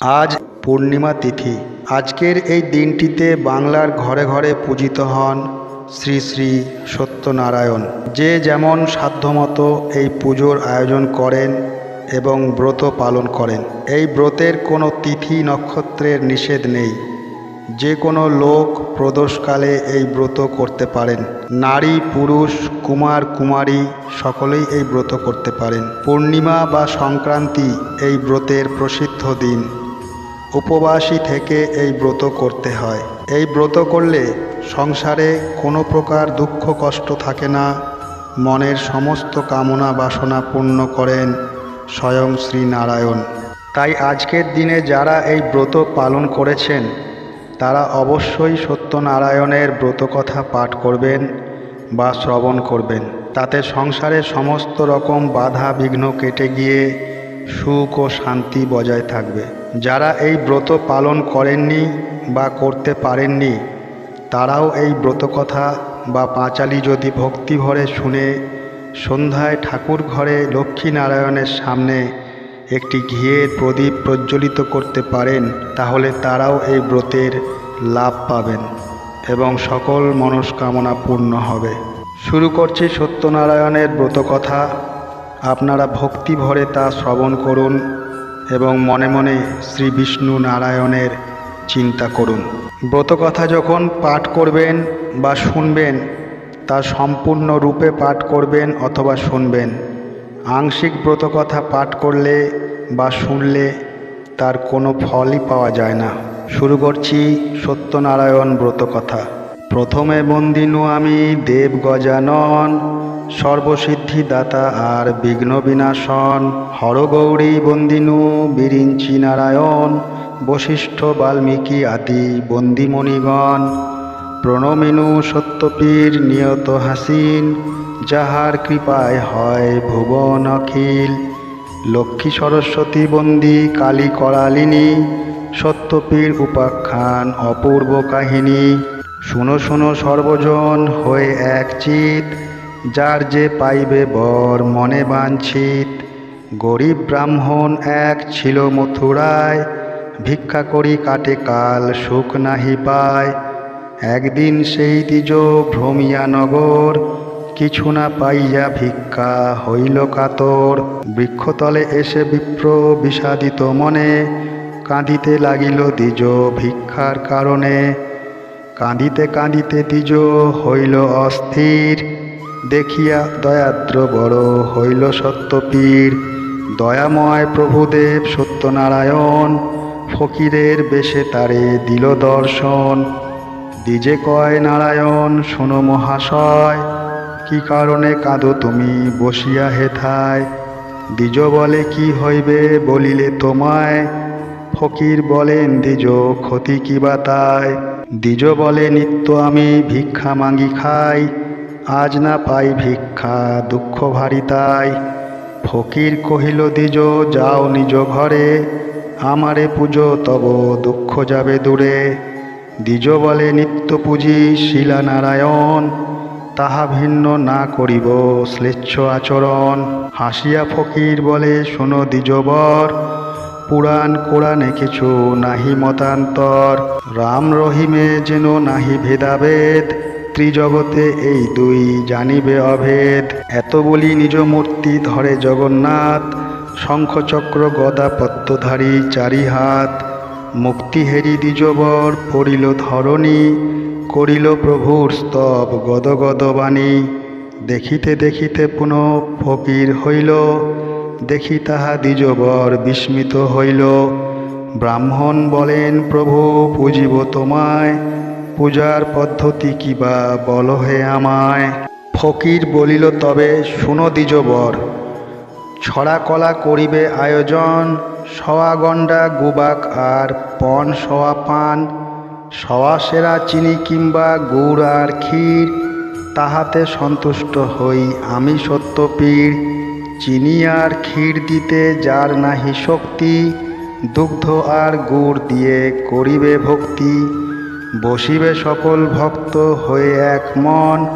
আজ পূর্ণিমা তিথি। আজকের এই দিনটিতে বাংলার ঘরে ঘরে পূজিত হন শ্রী শ্রী সত্যনারায়ণ। যে যেমন সাধ্যমতো এই পুজোর আয়োজন করেন এবং ব্রত পালন করেন। এই ব্রতের কোনো তিথি নক্ষত্রের নিষেধ নেই। যে কোনো লোক প্রদোষকালে এই ব্রত করতে পারেন। নারী, পুরুষ, কুমার, কুমারী সকলেই এই ব্রত করতে পারেন। পূর্ণিমা বা সংক্রান্তি এই ব্রতের প্রসিদ্ধ দিন। উপবাসী থেকে এই ব্রত করতে হয়। এই ব্রত করলে সংসারে কোনো প্রকার দুঃখ কষ্ট থাকে না। মনের সমস্ত কামনা বাসনা পূর্ণ করেন স্বয়ং শ্রীনারায়ণ। তাই আজকের দিনে যারা এই ব্রত পালন করেছেন, তারা অবশ্যই সত্যনারায়ণের ব্রতকথা পাঠ করবেন বা শ্রবণ করবেন। তাতে সংসারের সমস্ত রকম বাধা বিঘ্ন কেটে গিয়ে সুখ ও শান্তি বজায় থাকবে। যারা এই ব্রত পালন করেননি বা করতে পারেননি, তারাও এই ব্রতকথা বা পাঁচালি যদি ভক্তিভরে শুনে সন্ধ্যায় ঠাকুর ঘরে লক্ষ্মীনারায়ণের সামনে একটি ঘিয়ের প্রদীপ প্রজ্বলিত করতে পারেন, তাহলে তারাও এই ব্রতের লাভ পাবেন এবং সকল মনস্কামনা পূর্ণ হবে। শুরু করছি সত্যনারায়ণের ব্রতকথা। আপনারা ভক্তি ভরে তা শ্রবণ করুন। এবং মনে মনে শ্রী বিষ্ণু নারায়ণের চিন্তা করুন। ব্রতকথা যখন পাঠ করবেন বা শুনবেন, তা সম্পূর্ণ রূপে পাঠ করবেন অথবা শুনবেন। আংশিক ব্রতকথা পাঠ করলে বা শুনলে তার কোনো ফলই পাওয়া যায় না। শুরু করছি সত্যনারায়ণ ব্রতকথা। প্রথমে বন্দিনু আমি দেব গজানন সর্বসিদ্ধি দাতা আর বিঘ্ন বিনাশন হরগৌরী বন্দিনু, বিরিঞ্চি নারায়ণ, বশিষ্ঠ বাল্মীকি আদি বন্দিমণিগণ, প্রণমিনু সত্যপীর নিয়ত হাসিন, যাহার কৃপায় হয় ভুবন অখিল, লক্ষ্মী সরস্বতী বন্দি কালী করালিনী, সত্যপীর উপাখ্যান অপূর্ব কাহিনী। শুনো শুনো সর্বজন হয়ে এক চিত যার যে পাইবে বর মনে বাঞ্ছিত। গরিব ব্রাহ্মণ এক ছিল মথুরায়, ভিক্ষা করি কাটে কাল সুখ নাহি পায়। একদিন সেই দ্বিজ ভ্রমিয়া নগর, কিছু না পাইয়া ভিক্ষা হইল কাতর। বৃক্ষতলে এসে বিপ্র বিষাদিত মনে, কাঁদিতে লাগিল দ্বিজ ভিক্ষার কারণে। কাঁদিতে কাঁদিতে দ্বিজ হইল অস্থির দেখিয়া দয়াদ্র বড় হইল সত্যপীর। দয়াময় প্রভুদেব সত্যনারায়ণ, ফকিরের বেশে তারে দিল দর্শন। দিজে কয়, নারায়ণ, শোনো মহাশয়, কি কারণে কাঁদো তুমি বসিয়া হেথায়? দ্বিজ বলে, কি হইবে বলিলে তোমায়? ফকির বলেন, দ্বিজ ক্ষতি কি বা তাই? দ্বিজ বলে, নিত্য আমি ভিক্ষা মাগি খাই আজ না পাই ভিক্ষা, দুঃখ ভারী তাই। ফকির কহিল দ্বিজ যাও নিজ ঘরে, আমারে পুজো তব, দুঃখ যাবে দূরে। দ্বিজ বলে, নিত্য পুঁজি শিলা নারায়ণ, তাহা ভিন্ন না করিব শ্লেচ্ছ আচরণ। হাসিয়া ফকির বলে, শোনো দ্বিজবর পুরাণ কোরআনে কিছু নাহি মতান্তর। রাম রহিমে যেন নাহি ভেদাভেদ ত্রিজগতে এই দুই জানিবে অভেদ। এত বলি নিজ মূর্তি ধরে জগন্নাথ, শঙ্খচক্র গদা পদ্মধারী চারি হাত মুক্তি হেরি দ্বিজবর পড়িল ধরণী, করিল প্রভুর স্তব গদ গদ বাণী দেখিতে দেখিতে পুনঃ ফকির হইল, দেখি তাহা দ্বিজবর বিস্মিত হইল। ব্রাহ্মণ বলেন, প্রভু, পুজিব তোমায় পূজার পদ্ধতি কিবা বল হে আমায়। ফকির বলিল, তবে শুনো দ্বিজবর। ছড়া কলা করিবে আয়োজন, সওয়া গণ্ডা, গুবাক আর পণ সওয়া পান। সওয়া সেরা চিনি কিংবা গুড় আর ক্ষীর, তাহাতে সন্তুষ্ট হই আমি সত্যপীর। চিনি আর ক্ষীর দিতে যার নাহি শক্তি, দুগ্ধ আর গুড় দিয়ে করিবে ভক্তি। বসিবে সকল ভক্ত হয়ে এক মন,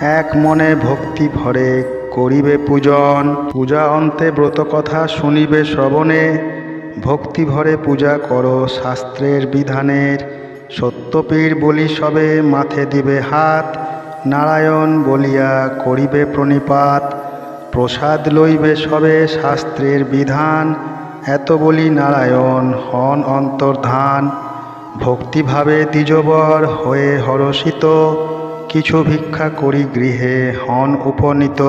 এক মনে ভক্তি ভরে করিবে পূজন। পূজা অন্তে ব্রত কথা শুনিবে শ্রবণে, ভক্তি ভরে পূজা করো শাস্ত্রের বিধানের। সত্যপীর বলি সবে মাথে দিবে হাত, নারায়ণ বলিয়া করিবে প্রণিপাত। প্রসাদ লইবে সবে শাস্ত্রের বিধান, এত বলি নারায়ণ হন অন্তর্ধান। ভক্তিভাবে দ্বিজবর হয়ে হরষিত, কিছু ভিক্ষা করি গৃহে হন উপনীত।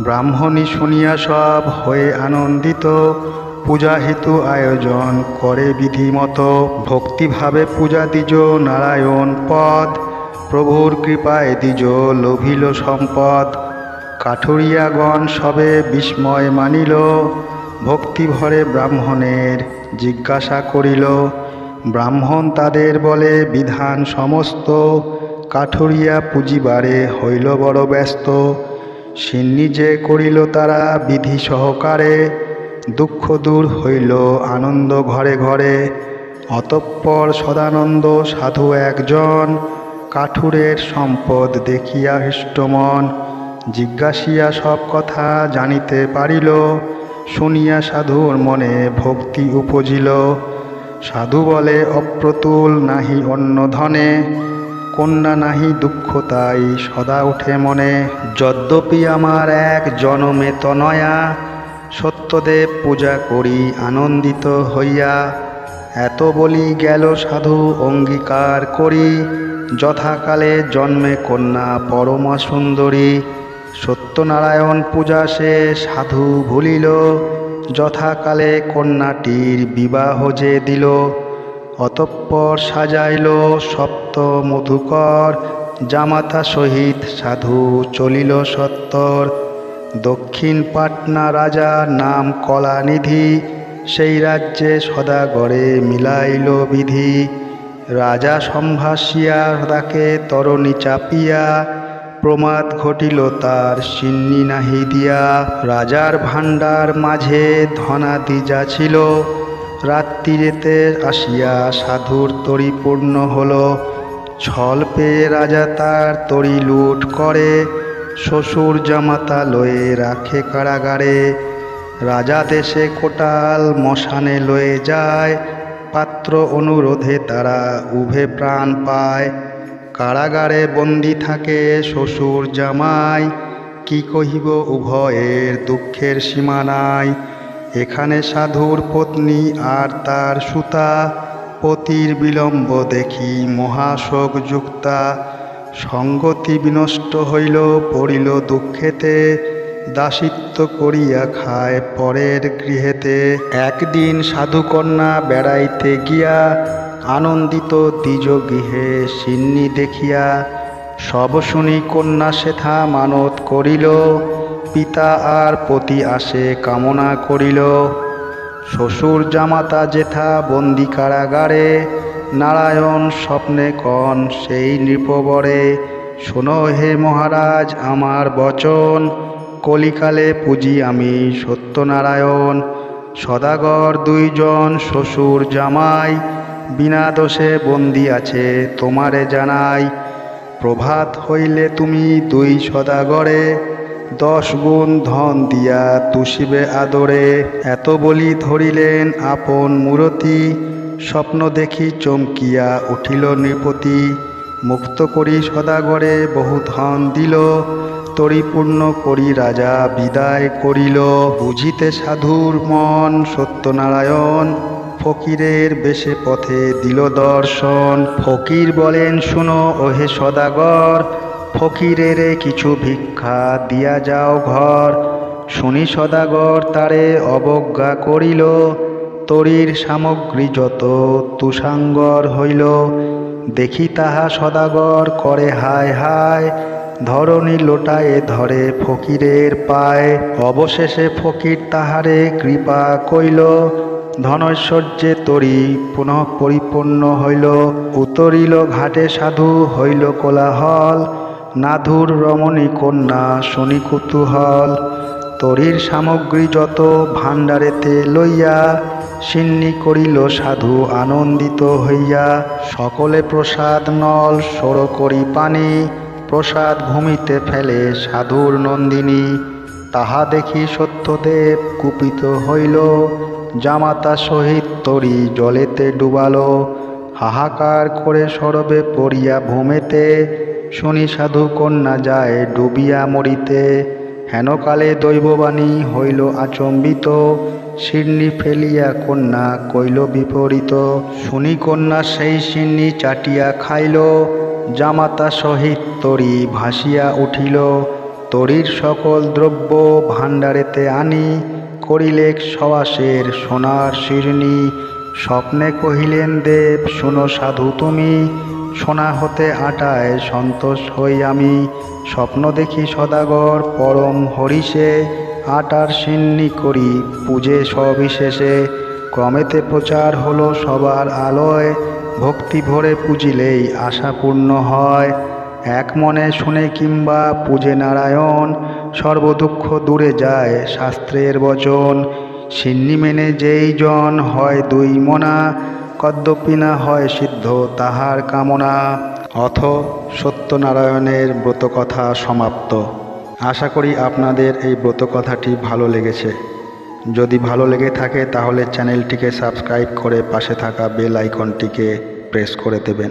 ব্রাহ্মণী শুনিয়া সব হয়ে আনন্দিত, পূজা হেতু আয়োজন করে বিধিমতো। ভক্তিভাবে পূজা দ্বিজ নারায়ণ পদ, প্রভুর কৃপায় দ্বিজ লোভিল সম্পদ। কাঠুরিয়াগণ সবে বিস্ময় মানিল ভক্তিভরে ব্রাহ্মণের জিজ্ঞাসা করিল ব্রাহ্মণ তাদের বলে, বিধান সমস্ত। কাঠুরিয়া পুঁজিবারে হইল বড় ব্যস্ত। সিন্নি যে করিল তারা বিধি সহকারে, দুঃখ দূর হইল আনন্দ ঘরে ঘরে। অতঃপর সদানন্দ সাধু একজন, কাঠুরের সম্পদ দেখিয়া হৃষ্টমন জিজ্ঞাসিয়া সব কথা জানিতে পারিল, শুনিয়া সাধুর মনে ভক্তি উপজিল। সাধু বলে, অপ্রতুল নাহি অন্য ধনে, কন্যা নাহি দুঃখ তাই সদা উঠে মনে। যদ্যপি আমার এক জনমে তনয়া, সত্যদেব পূজা করি আনন্দিত হইয়া। এত বলি গেল সাধু অঙ্গীকার করি, যথাকালে জন্মে কন্যা পরমা সুন্দরী। সত্যনারায়ণ পূজা সে সাধু ভুলিল যথাকালে কন্যাটির বিবাহ যে দিল, অতঃপর সাজাইল সপ্ত মধুকর, জামাতা সহিত সাধু চলিল সত্তর। দক্ষিণ পাটনা রাজা নাম কলানিধি, সেই রাজ্যে সদাগরে মিলাইল বিধি। রাজা সম্ভাসিয়া তাকে তরণী চাপিয়া প্রমাদ ঘটিল তার সিন্নি নাহি দিয়া। রাজার ভাণ্ডার মাঝে ধনাদি যা ছিল। রাত্রিরেতে আসিয়া সাধুর তরি পূর্ণ হল। ছল পেয়ে রাজা তার তরি লুট করে। শ্বশুর জামাতা লয়ে রাখে কারাগারে। রাজা দেশে কোটাল মশানে লয়ে যায়। পাত্র অনুরোধে তারা উভে প্রাণ পায়। কারাগারে বন্দি থাকে শ্বশুর জামাই। কি কহিব উভয়ের দুঃখের সীমা নাই। এখানে সাধুর পত্নী আর তার সুতা। পতির বিলম্ব দেখি মহাশোক যুক্তা। সঙ্গতি বিনষ্ট হইল, পড়িল দুঃখেতে। দাসিত্ব করিয়া খায় পরের গৃহেতে। একদিন সাধুকন্যা বেড়াইতে গিয়া আনন্দিত দ্বিজ গৃহে সিন্নি দেখিয়া সব শুনি কন্যা সেথা মানত করিল, পিতা আর পতি আসে কামনা করিল। শ্বশুর জামাতা জেঠা বন্দি কারাগারে, নারায়ণ স্বপ্নে কন সেই নৃপবরে। শোনো হে মহারাজ আমার বচন, কলিকালে পুজি আমি সত্যনারায়ণ। সদাগর দুইজন শ্বশুর জামাই বিনা দোষে বন্দি আছে। তোমারে জানাই, প্রভাত হইলে তুমি দুই সদাগরে, দশ গুণ ধন দিয়া তুষিবে আদরে। এত বলি ধরিলেন আপন মূরতি, স্বপ্ন দেখি চমকিয়া উঠিল নৃপতি। মুক্ত করি সদাগরে বহু ধন দিল তরিপূর্ণ করি রাজা বিদায় করিল। বুঝিতে সাধুর মন সত্যনারায়ণ ফকিরের বেশে পথে দিল দর্শন। ফকির বলেন, শুনো ওহে সদাগর, ফকিরের কিছু ভিক্ষা দিয়া যাও ঘর। শুনি সদাগর, তারে অবজ্ঞা করিল, তরির সামগ্রী যত তুষাঙ্গর হইল। দেখি তাহা সদাগর করে হায় হায়, ধরণী লোটায়ে ধরে ফকিরের পায়। অবশেষে ফকির তাহারে কৃপা কইল ধনৈশ্বর্যে তরি পুনঃ পরিপূর্ণ হইল, উতরিল ঘাটে সাধু হইল কোলাহল। নাধুর রমণী কন্যা শনি কুতূহল, তরির সামগ্রী যত ভাণ্ডারেতে লইয়া, সিন্নি করিল সাধু আনন্দিত হইয়া। সকলে প্রসাদ নল, সর করি পানি, প্রসাদ ভূমিতে ফেলে সাধুর নন্দিনী। তাহা দেখি সত্যদেব কুপিত হইল। জামাতা সহিত তরি জলেতে ডুবালো। হাহাকার করে সরবে পড়িয়া ভূমেতে। শুনি সাধু কন্যা যায় ডুবিয়া মরিতে। হেনকালে দৈববাণী হইল আচম্বিত। শিরনি ফেলিয়া কন্যা কইল বিপরীত। শুনি কন্যা সেই শিরনি চাটিয়া খাইল। জামাতা সহিত তরি ভাসিয়া উঠিল। তরির সকল দ্রব্য ভাণ্ডারেতে আনি করিলেক সবাসের সোনার শিরনি স্বপ্নে কহিলেন, দেব, শুনো সাধু তুমি, সোনা হতে আটায় সন্তোষ হই আমি। স্বপ্ন দেখি সদাগর, পরম হরিষে, আটার সিন্নি করি পূজে সবিশেষে। ক্রমেতে প্রচার হলো সবার আলোয়, ভক্তি ভরে পুজিলেই আশাপূর্ণ হয়। এক মনে শুনে কিংবা পূজে নারায়ণ, সর্বদুঃখ দূরে যায় শাস্ত্রের বচন। সিন্নি মেনে যেই জন হয় দুই মনা কদ্যপি না হয় সিদ্ধ তাহার কামনা। অথ সত্যনারায়ণের ব্রতকথা সমাপ্ত। আশা করি আপনাদের এই ব্রতকথাটি ভালো লেগেছে। যদি ভালো লেগে থাকে তাহলে চ্যানেলটিকে সাবস্ক্রাইব করে পাশে থাকা বেল আইকনটিকে প্রেস করে দেবেন।